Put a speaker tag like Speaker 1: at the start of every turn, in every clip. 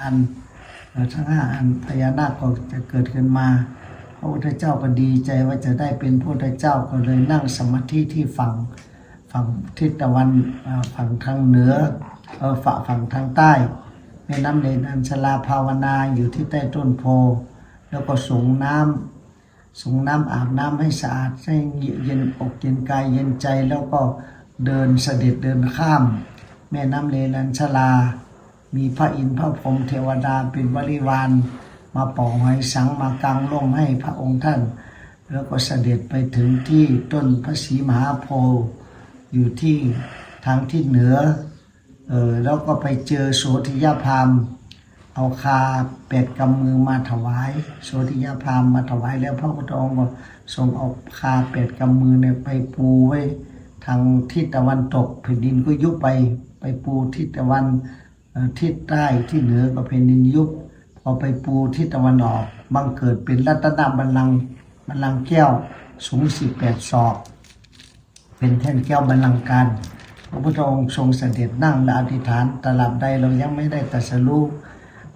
Speaker 1: อันทั้งห้าอันพญานาคก็จะเกิดขึ้นมา พระพุทธเจ้าก็ดีใจว่าจะได้เป็นพระพุทธเจ้าก็เลยนั่งสมาธิที่ฝั่งฝั่งทิศตะวันฝั่งทางเหนือเออฝั่งฝั่งทางใต้แม่น้ำเลนอัญชลาภาวนาอยู่ที่ใต้ต้นโพแล้วก็ส่งน้ำส่งน้ำอาบน้ำให้สะอาดให้เย็นอกเย็นกายเย็นใจแล้วก็เดินเสด็จเดินข้าม แม่น้ำเลลัญชลา มีพระอินทร์พระพรหมเทวดาเป็นบริวาร มาเป่าหอยสังมากางร่มให้พระองค์ท่าน แล้วก็เสด็จไปถึงที่ต้นพระศรีมหาโพธิ์อยู่ที่ทางที่เหนือเออแล้วก็ไปเจอโสธิยาพามเอาคาเป็ดกำมือมาถวาย โสธิยาพามมาถวายแล้วพระพุทธองค์ทรงเอาคาเป็ดกำมือเนี่ยไปปูไว้ทางทิศตะวันตกแผ่นดินก็ยุบไปไปปูทิศตะวัน ทิศใต้ที่เหนือก็แผ่นดินยุบพอไปปูทิศตะวันออกบังเกิดเป็นรัตนบัลลังก์บัลลังก์แก้วสูงสิบแปดศอก เป็นแท่นแก้วบรรลังก์การพระพุทธองค์ทรงเสด็จนั่งและอธิษฐานตลับใดเรายังไม่ได้ตัสรู้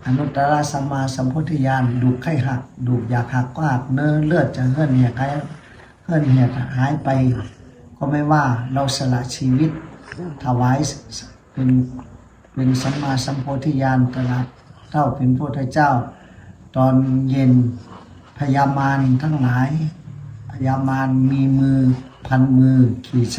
Speaker 1: อนุตตรสัมมาสัมพุทธญาณดูไข้หักดูอยากหักก็หักเนื้อเลือดจะเฮื่อนเหี่ยไขเฮื่อนเหี่ยหายไป ก็ไม่ว่าเราสละชีวิตถวายเป็น เป็นสัมมาสัมโพธิญาณตลับเท่าเป็นพระพุทธเจ้า ตอนเย็นพญามารทั้งหลายพญามารมีมือพันมือขี่ช้าง